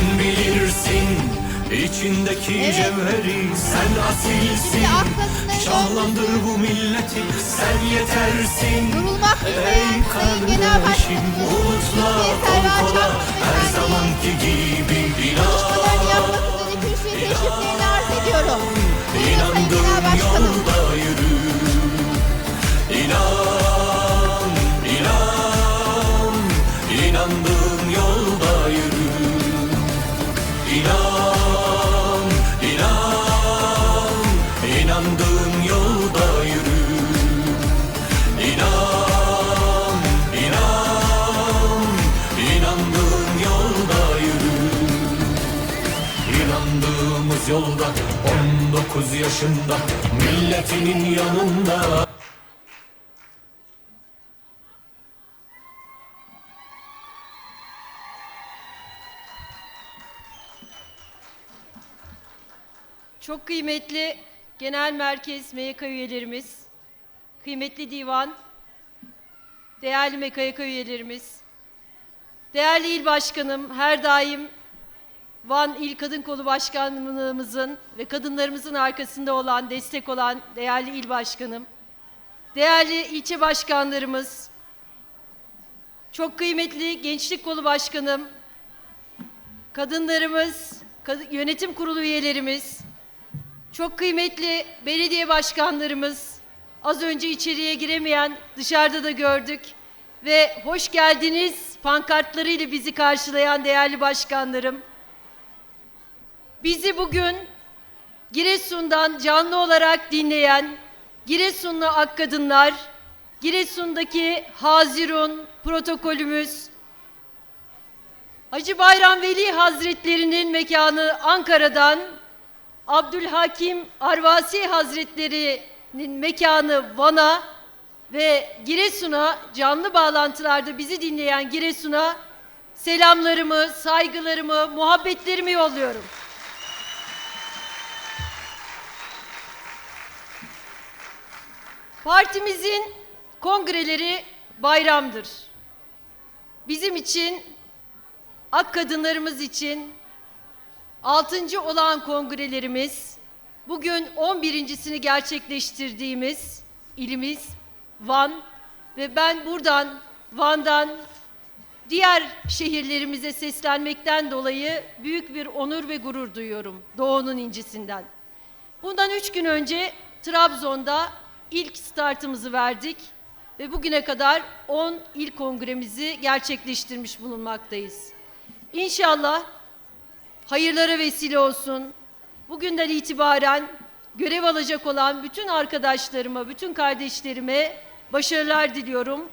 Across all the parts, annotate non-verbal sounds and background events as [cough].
Sen bilirsin. İçindeki Evet. cevheri Sen asilsin. Şahlandır bu milleti Sen yetersin. Durulmak Ey kardeşim Serra kol kola Her zamanki gibi inan. teşriflerini arz ediyorum. Başkanım. yolda yürü. İnan, inan İnandığın yolda 19 yaşında milletinin yanında. Çok kıymetli Genel Merkez MYK üyelerimiz, kıymetli divan, değerli MKYK üyelerimiz, değerli il başkanım, her daim Van İl Kadın Kolu Başkanlığımızın ve kadınlarımızın arkasında olan, destek olan değerli il başkanım, değerli ilçe başkanlarımız, çok kıymetli Gençlik Kolu Başkanım, kadınlarımız, kad- yönetim kurulu üyelerimiz, çok kıymetli belediye başkanlarımız, az önce içeriye giremeyen dışarıda da gördük ve hoş geldiniz pankartlarıyla bizi karşılayan değerli başkanlarım. Bizi bugün Giresun'dan canlı olarak dinleyen Giresunlu ak kadınlar, Giresun'daki Hazirun protokolümüz, Hacı Bayram Veli Hazretlerinin mekanı Ankara'dan Abdülhakim Arvasi Hazretleri'nin mekanı Van'a ve Giresun'a canlı bağlantılarda bizi dinleyen Giresun'a selamlarımı, saygılarımı, muhabbetlerimi yolluyorum. Partimizin kongreleri bayramdır. Bizim için, ak kadınlarımız için Altıncı olan kongrelerimiz bugün 11.sini gerçekleştirdiğimiz ilimiz Van ve ben buradan Van'dan diğer şehirlerimize seslenmekten dolayı büyük bir onur ve gurur duyuyorum Doğu'nun incisinden. Bundan üç gün önce Trabzon'da ilk startımızı verdik ve bugüne kadar 10 il kongremizi gerçekleştirmiş bulunmaktayız. İnşallah hayırlara vesile olsun. Bugünden itibaren görev alacak olan bütün arkadaşlarıma, bütün kardeşlerime başarılar diliyorum.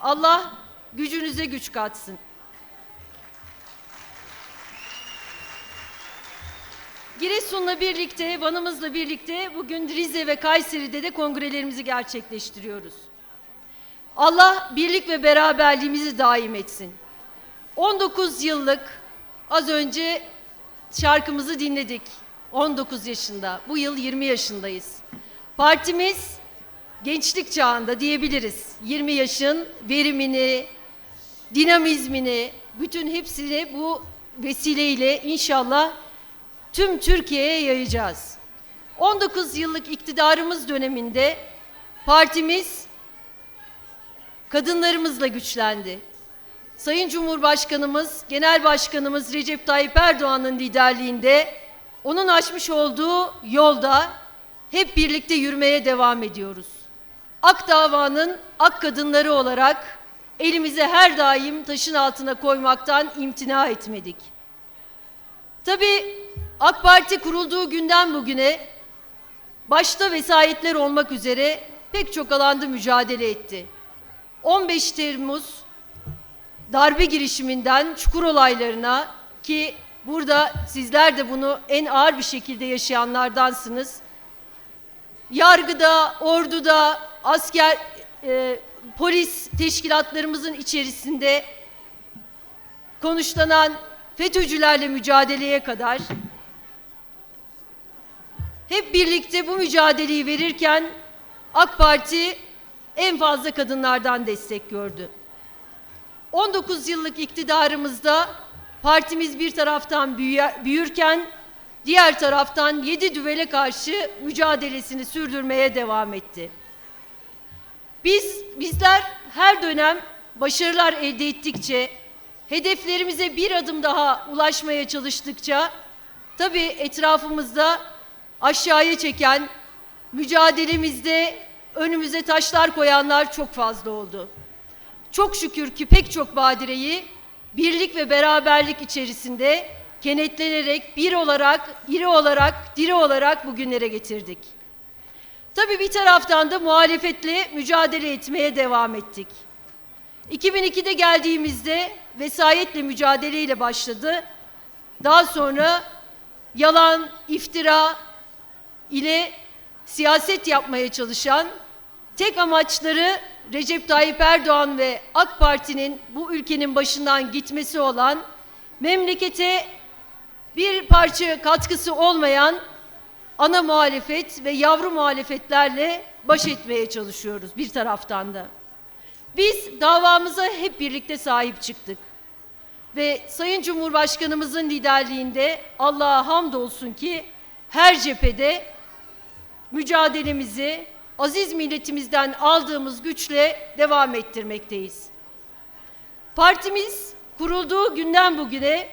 Allah gücünüze güç katsın. Giresun'la birlikte, Van'ımızla birlikte bugün Rize ve Kayseri'de de kongrelerimizi gerçekleştiriyoruz. Allah birlik ve beraberliğimizi daim etsin. 19 yıllık az önce şarkımızı dinledik. 19 yaşında. Bu yıl 20 yaşındayız. Partimiz gençlik çağında diyebiliriz. 20 yaşın verimini, dinamizmini, bütün hepsini bu vesileyle inşallah tüm Türkiye'ye yayacağız. 19 yıllık iktidarımız döneminde partimiz kadınlarımızla güçlendi. Sayın Cumhurbaşkanımız, Genel Başkanımız Recep Tayyip Erdoğan'ın liderliğinde onun açmış olduğu yolda hep birlikte yürümeye devam ediyoruz. Ak davanın ak kadınları olarak elimize her daim taşın altına koymaktan imtina etmedik. Tabii AK Parti kurulduğu günden bugüne başta vesayetler olmak üzere pek çok alanda mücadele etti. 15 Temmuz darbe girişiminden çukur olaylarına ki burada sizler de bunu en ağır bir şekilde yaşayanlardansınız. Yargıda, orduda, asker, e, polis teşkilatlarımızın içerisinde konuşlanan FETÖ'cülerle mücadeleye kadar hep birlikte bu mücadeleyi verirken AK Parti en fazla kadınlardan destek gördü. 19 yıllık iktidarımızda partimiz bir taraftan büyürken diğer taraftan yedi düvele karşı mücadelesini sürdürmeye devam etti. Biz bizler her dönem başarılar elde ettikçe, hedeflerimize bir adım daha ulaşmaya çalıştıkça tabii etrafımızda aşağıya çeken, mücadelemizde önümüze taşlar koyanlar çok fazla oldu. Çok şükür ki pek çok badireyi birlik ve beraberlik içerisinde kenetlenerek bir olarak, iri olarak, diri olarak bugünlere getirdik. Tabii bir taraftan da muhalefetle mücadele etmeye devam ettik. 2002'de geldiğimizde vesayetle mücadeleyle başladı. Daha sonra yalan, iftira ile siyaset yapmaya çalışan, tek amaçları Recep Tayyip Erdoğan ve AK Parti'nin bu ülkenin başından gitmesi olan, memlekete bir parça katkısı olmayan ana muhalefet ve yavru muhalefetlerle baş etmeye çalışıyoruz bir taraftan da. Biz davamıza hep birlikte sahip çıktık. Ve Sayın Cumhurbaşkanımızın liderliğinde Allah'a hamdolsun ki her cephede mücadelemizi aziz milletimizden aldığımız güçle devam ettirmekteyiz. Partimiz kurulduğu günden bugüne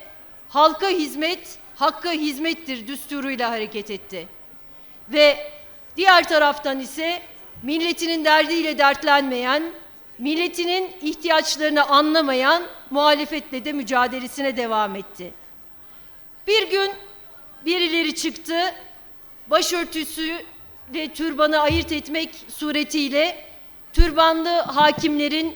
halka hizmet, hakka hizmettir düsturuyla hareket etti. Ve diğer taraftan ise milletinin derdiyle dertlenmeyen, milletinin ihtiyaçlarını anlamayan muhalefetle de mücadelesine devam etti. Bir gün birileri çıktı, başörtüsü ve türbanı ayırt etmek suretiyle türbanlı hakimlerin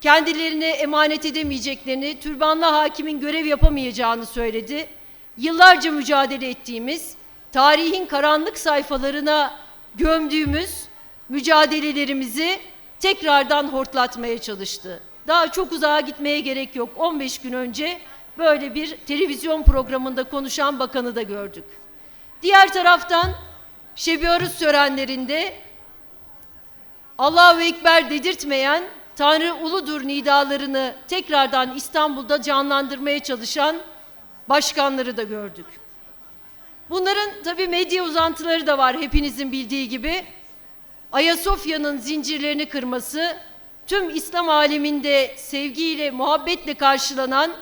kendilerine emanet edemeyeceklerini, türbanlı hakimin görev yapamayacağını söyledi. Yıllarca mücadele ettiğimiz, tarihin karanlık sayfalarına gömdüğümüz mücadelelerimizi tekrardan hortlatmaya çalıştı. Daha çok uzağa gitmeye gerek yok. 15 gün önce böyle bir televizyon programında konuşan bakanı da gördük. Diğer taraftan Şebi Arus törenlerinde Allahu Ekber dedirtmeyen Tanrı uludur nidalarını tekrardan İstanbul'da canlandırmaya çalışan başkanları da gördük. Bunların tabii medya uzantıları da var hepinizin bildiği gibi. Ayasofya'nın zincirlerini kırması, tüm İslam aleminde sevgiyle, muhabbetle karşılanan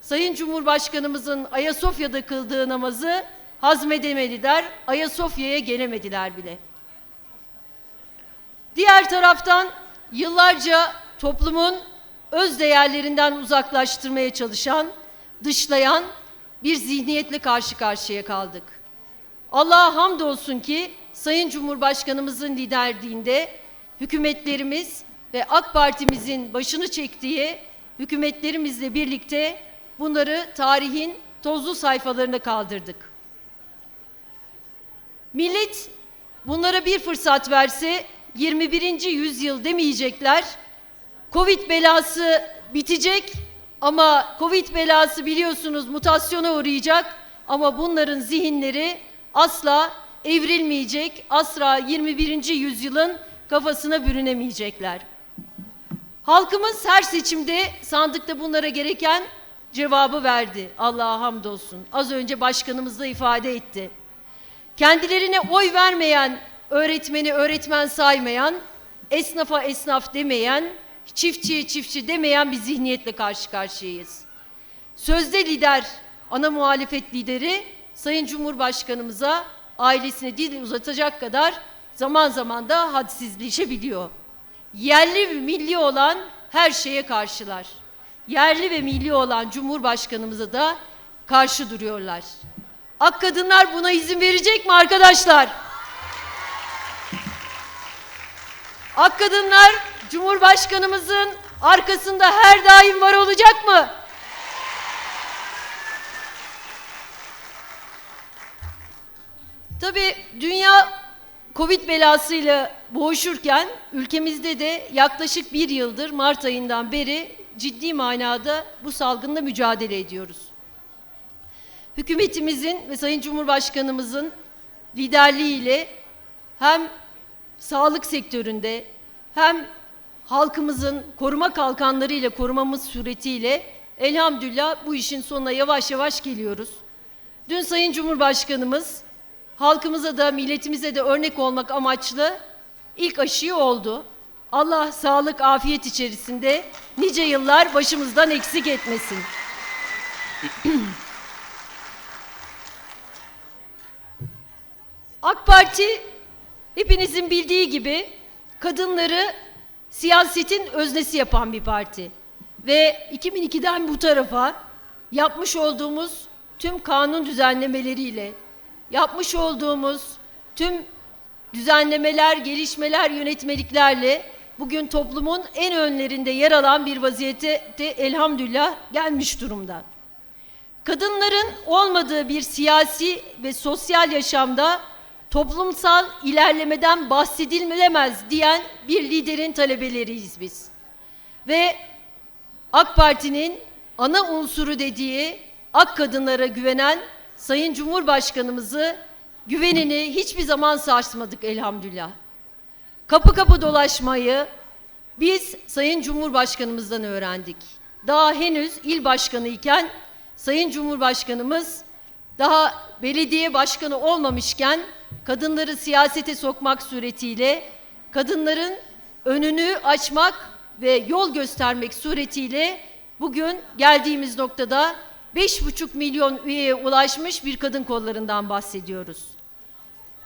Sayın Cumhurbaşkanımızın Ayasofya'da kıldığı namazı hazmedemediler, Ayasofya'ya gelemediler bile. Diğer taraftan yıllarca toplumun öz değerlerinden uzaklaştırmaya çalışan, dışlayan bir zihniyetle karşı karşıya kaldık. Allah'a hamdolsun ki Sayın Cumhurbaşkanımızın liderliğinde hükümetlerimiz ve AK Parti'mizin başını çektiği hükümetlerimizle birlikte bunları tarihin tozlu sayfalarına kaldırdık. Millet bunlara bir fırsat verse 21. yüzyıl demeyecekler. Covid belası bitecek ama Covid belası biliyorsunuz mutasyona uğrayacak ama bunların zihinleri asla evrilmeyecek, asla 21. yüzyılın kafasına bürünemeyecekler. Halkımız her seçimde sandıkta bunlara gereken cevabı verdi. Allah'a hamdolsun. Az önce başkanımız da ifade etti. Kendilerine oy vermeyen öğretmeni öğretmen saymayan, esnafa esnaf demeyen, çiftçiye çiftçi demeyen bir zihniyetle karşı karşıyayız. Sözde lider, ana muhalefet lideri Sayın Cumhurbaşkanımıza ailesine dil uzatacak kadar zaman zaman da hadsizleşebiliyor. Yerli ve milli olan her şeye karşılar. Yerli ve milli olan Cumhurbaşkanımıza da karşı duruyorlar. Ak kadınlar buna izin verecek mi arkadaşlar? Ak kadınlar Cumhurbaşkanımızın arkasında her daim var olacak mı? Tabii dünya Covid belasıyla boğuşurken ülkemizde de yaklaşık bir yıldır Mart ayından beri ciddi manada bu salgınla mücadele ediyoruz. Hükümetimizin ve Sayın Cumhurbaşkanımızın liderliğiyle hem sağlık sektöründe hem halkımızın koruma kalkanlarıyla korumamız suretiyle elhamdülillah bu işin sonuna yavaş yavaş geliyoruz. Dün Sayın Cumhurbaşkanımız halkımıza da milletimize de örnek olmak amaçlı ilk aşıyı oldu. Allah sağlık, afiyet içerisinde nice yıllar başımızdan eksik etmesin. [clears throat] AK Parti hepinizin bildiği gibi kadınları siyasetin öznesi yapan bir parti. Ve 2002'den bu tarafa yapmış olduğumuz tüm kanun düzenlemeleriyle, yapmış olduğumuz tüm düzenlemeler, gelişmeler, yönetmeliklerle bugün toplumun en önlerinde yer alan bir vaziyete de elhamdülillah gelmiş durumda. Kadınların olmadığı bir siyasi ve sosyal yaşamda toplumsal ilerlemeden bahsedilemez diyen bir liderin talebeleriyiz biz. Ve AK Parti'nin ana unsuru dediği ak kadınlara güvenen Sayın Cumhurbaşkanımızı güvenini hiçbir zaman sarsmadık elhamdülillah. Kapı kapı dolaşmayı biz Sayın Cumhurbaşkanımızdan öğrendik. Daha henüz il başkanı iken Sayın Cumhurbaşkanımız daha belediye başkanı olmamışken kadınları siyasete sokmak suretiyle kadınların önünü açmak ve yol göstermek suretiyle bugün geldiğimiz noktada 5,5 milyon üyeye ulaşmış bir kadın kollarından bahsediyoruz.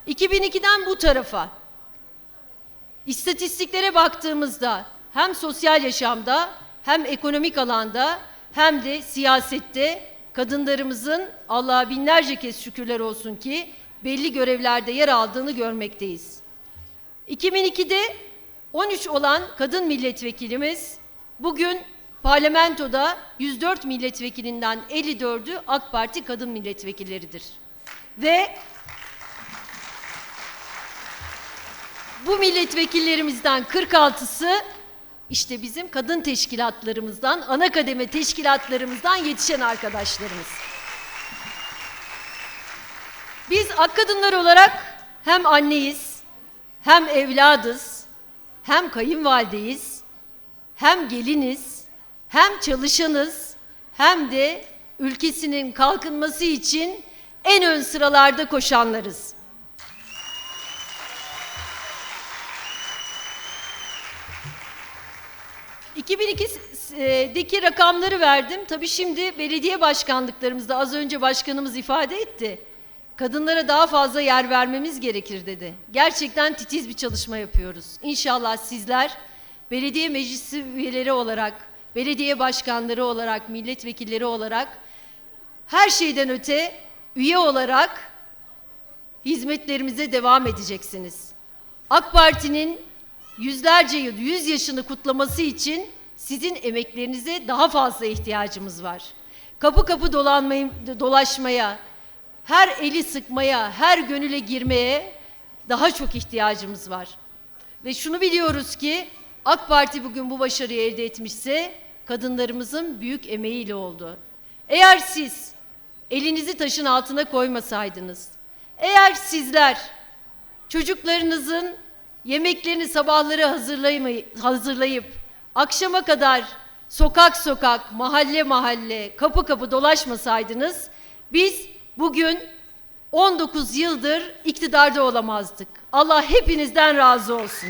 2002'den bu tarafa istatistiklere baktığımızda hem sosyal yaşamda hem ekonomik alanda hem de siyasette kadınlarımızın Allah'a binlerce kez şükürler olsun ki belli görevlerde yer aldığını görmekteyiz. 2002'de 13 olan kadın milletvekilimiz bugün parlamentoda 104 milletvekilinden 54'ü AK Parti kadın milletvekilleridir. Ve bu milletvekillerimizden 46'sı işte bizim kadın teşkilatlarımızdan, ana kademe teşkilatlarımızdan yetişen arkadaşlarımız. Biz ak kadınlar olarak hem anneyiz, hem evladız, hem kayınvalideyiz, hem geliniz, hem çalışanız, hem de ülkesinin kalkınması için en ön sıralarda koşanlarız. ...2002'deki rakamları verdim. Tabii şimdi belediye başkanlıklarımızda az önce başkanımız ifade etti. Kadınlara daha fazla yer vermemiz gerekir dedi. Gerçekten titiz bir çalışma yapıyoruz. İnşallah sizler belediye meclisi üyeleri olarak, belediye başkanları olarak, milletvekilleri olarak her şeyden öte üye olarak hizmetlerimize devam edeceksiniz. AK Parti'nin yüzlerce yıl, yüz yaşını kutlaması için sizin emeklerinize daha fazla ihtiyacımız var. Kapı kapı dolanmayı, dolaşmaya, her eli sıkmaya, her gönüle girmeye daha çok ihtiyacımız var. Ve şunu biliyoruz ki AK Parti bugün bu başarıyı elde etmişse kadınlarımızın büyük emeğiyle oldu. Eğer siz elinizi taşın altına koymasaydınız, eğer sizler çocuklarınızın yemeklerini sabahları hazırlayıp, akşama kadar sokak sokak, mahalle mahalle, kapı kapı dolaşmasaydınız biz bugün 19 yıldır iktidarda olamazdık. Allah hepinizden razı olsun.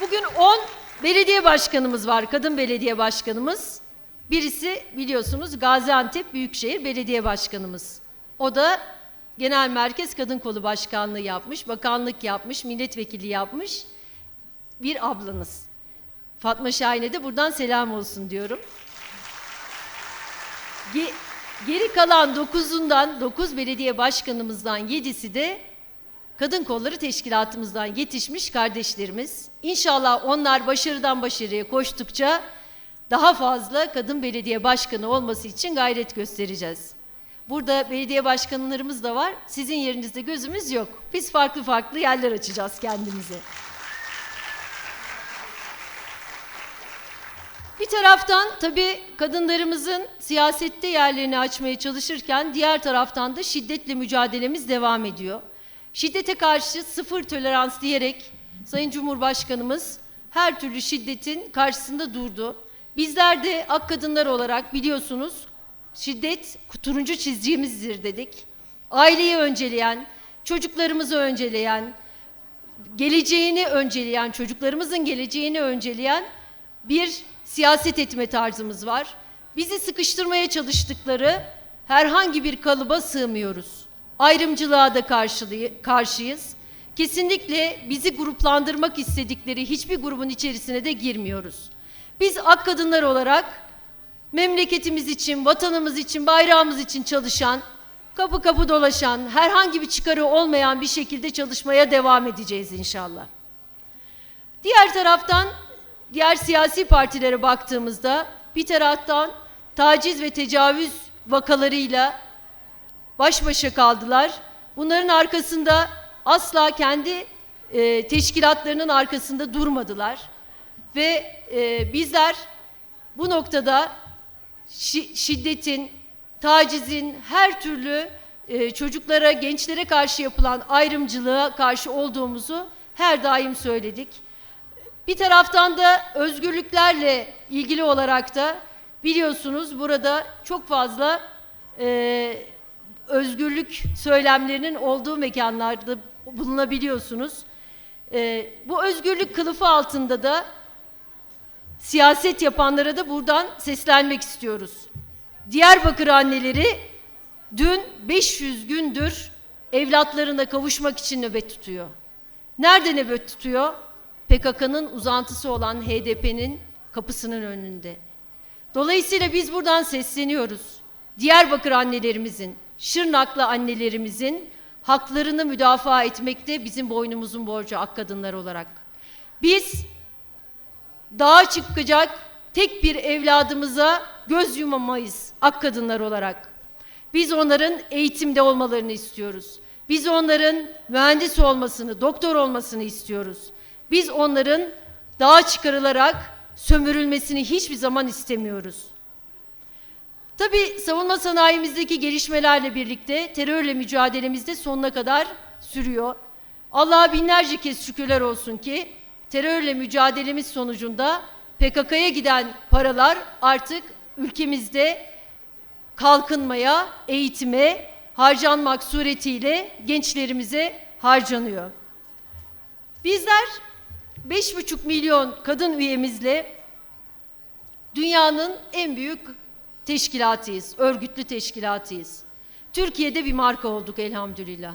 Bugün 10 belediye başkanımız var, kadın belediye başkanımız. Birisi biliyorsunuz Gaziantep Büyükşehir Belediye Başkanımız. O da Genel Merkez Kadın Kolu Başkanlığı yapmış, bakanlık yapmış, milletvekili yapmış bir ablanız. Fatma Şahin'e de buradan selam olsun diyorum. Ge- geri kalan 9'undan 9 belediye başkanımızdan 7'si de kadın kolları teşkilatımızdan yetişmiş kardeşlerimiz. İnşallah onlar başarıdan başarıya koştukça daha fazla kadın belediye başkanı olması için gayret göstereceğiz. Burada belediye başkanlarımız da var. Sizin yerinizde gözümüz yok. Biz farklı farklı yerler açacağız kendimize. Bir taraftan tabii kadınlarımızın siyasette yerlerini açmaya çalışırken diğer taraftan da şiddetle mücadelemiz devam ediyor. Şiddete karşı sıfır tolerans diyerek Sayın Cumhurbaşkanımız her türlü şiddetin karşısında durdu. Bizler de ak kadınlar olarak biliyorsunuz şiddet turuncu çizgimizdir dedik. Aileyi önceleyen, çocuklarımızı önceleyen, geleceğini önceleyen, çocuklarımızın geleceğini önceleyen bir siyaset etme tarzımız var. Bizi sıkıştırmaya çalıştıkları herhangi bir kalıba sığmıyoruz. Ayrımcılığa da karşıyız. Kesinlikle bizi gruplandırmak istedikleri hiçbir grubun içerisine de girmiyoruz. Biz ak kadınlar olarak memleketimiz için, vatanımız için, bayrağımız için çalışan, kapı kapı dolaşan, herhangi bir çıkarı olmayan bir şekilde çalışmaya devam edeceğiz inşallah. Diğer taraftan diğer siyasi partilere baktığımızda bir taraftan taciz ve tecavüz vakalarıyla baş başa kaldılar. Bunların arkasında asla kendi e, teşkilatlarının arkasında durmadılar. Ve e, bizler bu noktada şi- şiddetin, tacizin, her türlü e, çocuklara, gençlere karşı yapılan ayrımcılığa karşı olduğumuzu her daim söyledik. Bir taraftan da özgürlüklerle ilgili olarak da biliyorsunuz burada çok fazla e, özgürlük söylemlerinin olduğu mekanlarda bulunabiliyorsunuz. E, bu özgürlük kılıfı altında da siyaset yapanlara da buradan seslenmek istiyoruz. Diyarbakır anneleri dün 500 gündür evlatlarına kavuşmak için nöbet tutuyor. Nerede nöbet tutuyor? PKK'nın uzantısı olan HDP'nin kapısının önünde. Dolayısıyla biz buradan sesleniyoruz. Diyarbakır annelerimizin, Şırnaklı annelerimizin haklarını müdafaa etmekte bizim boynumuzun borcu ak kadınlar olarak. Biz dağa çıkacak tek bir evladımıza göz yumamayız ak kadınlar olarak. Biz onların eğitimde olmalarını istiyoruz. Biz onların mühendis olmasını, doktor olmasını istiyoruz. Biz onların dağa çıkarılarak sömürülmesini hiçbir zaman istemiyoruz. Tabii savunma sanayimizdeki gelişmelerle birlikte terörle mücadelemiz de sonuna kadar sürüyor. Allah'a binlerce kez şükürler olsun ki terörle mücadelemiz sonucunda PKK'ya giden paralar artık ülkemizde kalkınmaya, eğitime harcanmak suretiyle gençlerimize harcanıyor. Bizler 5,5 milyon kadın üyemizle dünyanın en büyük teşkilatıyız, örgütlü teşkilatıyız. Türkiye'de bir marka olduk elhamdülillah.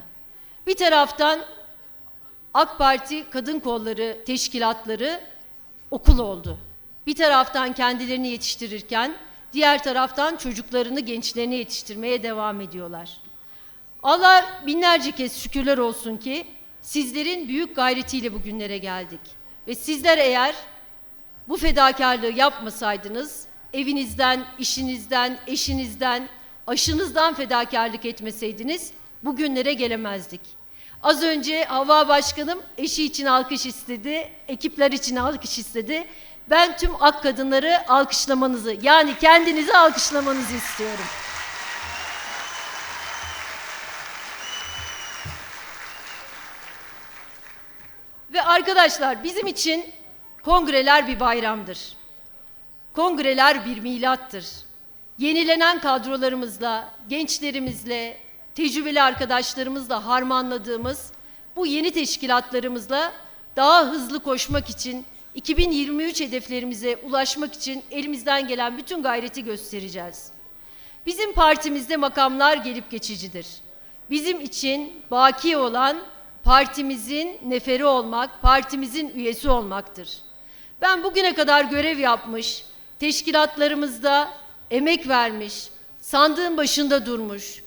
Bir taraftan AK Parti kadın kolları teşkilatları okul oldu. Bir taraftan kendilerini yetiştirirken diğer taraftan çocuklarını, gençlerini yetiştirmeye devam ediyorlar. Allah binlerce kez şükürler olsun ki sizlerin büyük gayretiyle bugünlere geldik. Ve sizler eğer bu fedakarlığı yapmasaydınız, evinizden, işinizden, eşinizden, aşınızdan fedakarlık etmeseydiniz bugünlere gelemezdik. Az önce Hava Başkanım eşi için alkış istedi, ekipler için alkış istedi. Ben tüm ak kadınları alkışlamanızı, yani kendinizi alkışlamanızı istiyorum. Ve arkadaşlar bizim için kongreler bir bayramdır. Kongreler bir milattır. Yenilenen kadrolarımızla, gençlerimizle, tecrübeli arkadaşlarımızla harmanladığımız bu yeni teşkilatlarımızla daha hızlı koşmak için 2023 hedeflerimize ulaşmak için elimizden gelen bütün gayreti göstereceğiz. Bizim partimizde makamlar gelip geçicidir. Bizim için baki olan partimizin neferi olmak, partimizin üyesi olmaktır. Ben bugüne kadar görev yapmış, teşkilatlarımızda emek vermiş, sandığın başında durmuş,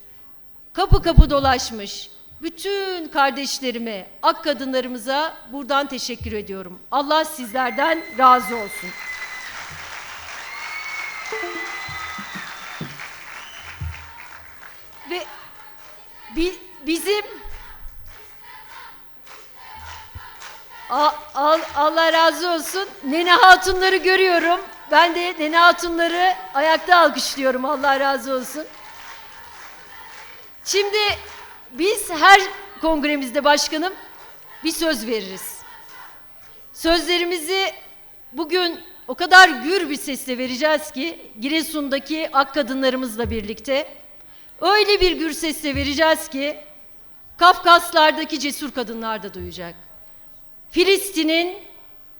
kapı kapı dolaşmış bütün kardeşlerime, ak kadınlarımıza buradan teşekkür ediyorum. Allah sizlerden razı olsun. Ve bi- bizim Al- Allah razı olsun. Nene hatunları görüyorum. Ben de nene hatunları ayakta alkışlıyorum. Allah razı olsun. Şimdi biz her kongremizde başkanım bir söz veririz. Sözlerimizi bugün o kadar gür bir sesle vereceğiz ki Giresun'daki ak kadınlarımızla birlikte öyle bir gür sesle vereceğiz ki Kafkaslardaki cesur kadınlar da duyacak. Filistin'in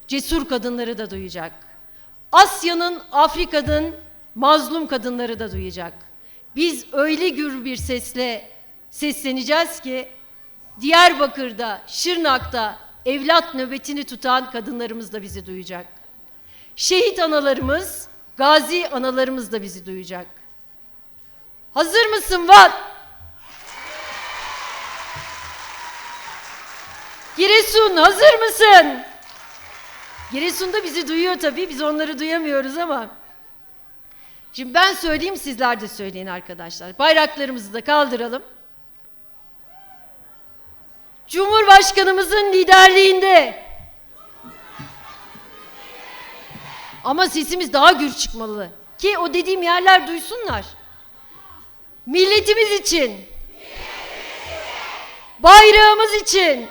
cesur kadınları da duyacak. Asya'nın, Afrika'nın mazlum kadınları da duyacak. Biz öyle gür bir sesle sesleneceğiz ki Diyarbakır'da, Şırnak'ta evlat nöbetini tutan kadınlarımız da bizi duyacak. Şehit analarımız, gazi analarımız da bizi duyacak. Hazır mısın Van? Giresun hazır mısın? Giresun'da bizi duyuyor tabii. Biz onları duyamıyoruz ama. Şimdi ben söyleyeyim sizler de söyleyin arkadaşlar. Bayraklarımızı da kaldıralım. Cumhurbaşkanımızın liderliğinde ama sesimiz daha gür çıkmalı ki o dediğim yerler duysunlar. Milletimiz için, bayrağımız için,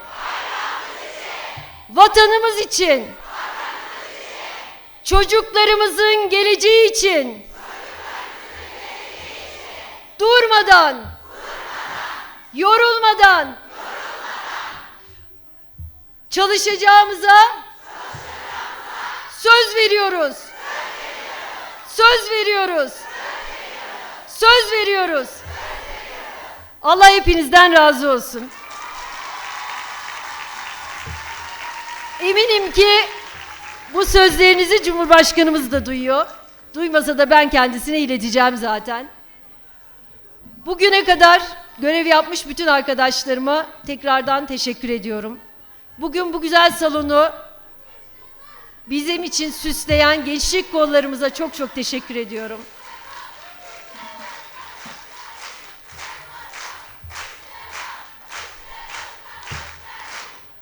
vatanımız için, çocuklarımızın geleceği için, durmadan, yorulmadan, çalışacağımıza söz veriyoruz. Söz veriyoruz. Söz veriyoruz. Allah hepinizden razı olsun. Eminim ki bu sözlerinizi Cumhurbaşkanımız da duyuyor. Duymasa da ben kendisine ileteceğim zaten. Bugüne kadar görev yapmış bütün arkadaşlarıma tekrardan teşekkür ediyorum. Bugün bu güzel salonu bizim için süsleyen gençlik kollarımıza çok çok teşekkür ediyorum.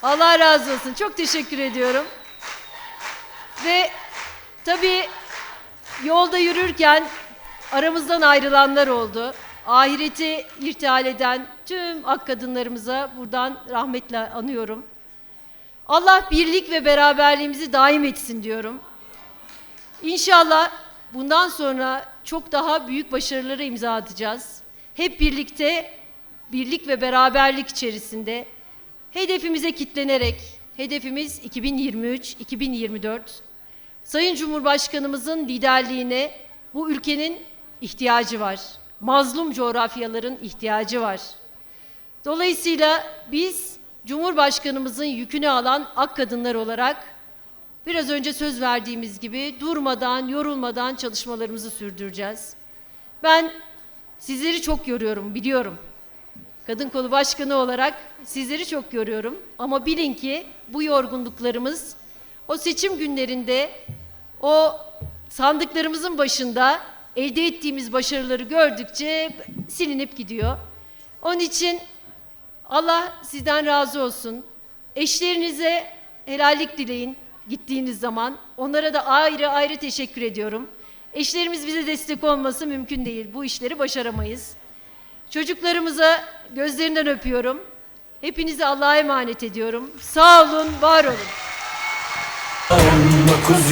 Allah razı olsun. Çok teşekkür ediyorum. Ve tabii yolda yürürken aramızdan ayrılanlar oldu. Ahireti irtihal eden tüm ak kadınlarımıza buradan rahmetle anıyorum. Allah birlik ve beraberliğimizi daim etsin diyorum. İnşallah bundan sonra çok daha büyük başarılara imza atacağız. Hep birlikte birlik ve beraberlik içerisinde hedefimize kitlenerek, hedefimiz 2023-2024. Sayın Cumhurbaşkanımızın liderliğine bu ülkenin ihtiyacı var. Mazlum coğrafyaların ihtiyacı var. Dolayısıyla biz Cumhurbaşkanımızın yükünü alan ak kadınlar olarak biraz önce söz verdiğimiz gibi durmadan, yorulmadan çalışmalarımızı sürdüreceğiz. Ben sizleri çok yoruyorum, biliyorum. Kadın kolu başkanı olarak sizleri çok yoruyorum. Ama bilin ki bu yorgunluklarımız o seçim günlerinde o sandıklarımızın başında elde ettiğimiz başarıları gördükçe silinip gidiyor. Onun için Allah sizden razı olsun. Eşlerinize helallik dileyin gittiğiniz zaman. Onlara da ayrı ayrı teşekkür ediyorum. Eşlerimiz bize destek olması mümkün değil. Bu işleri başaramayız. Çocuklarımıza gözlerinden öpüyorum. Hepinizi Allah'a emanet ediyorum. Sağ olun, var olun. 19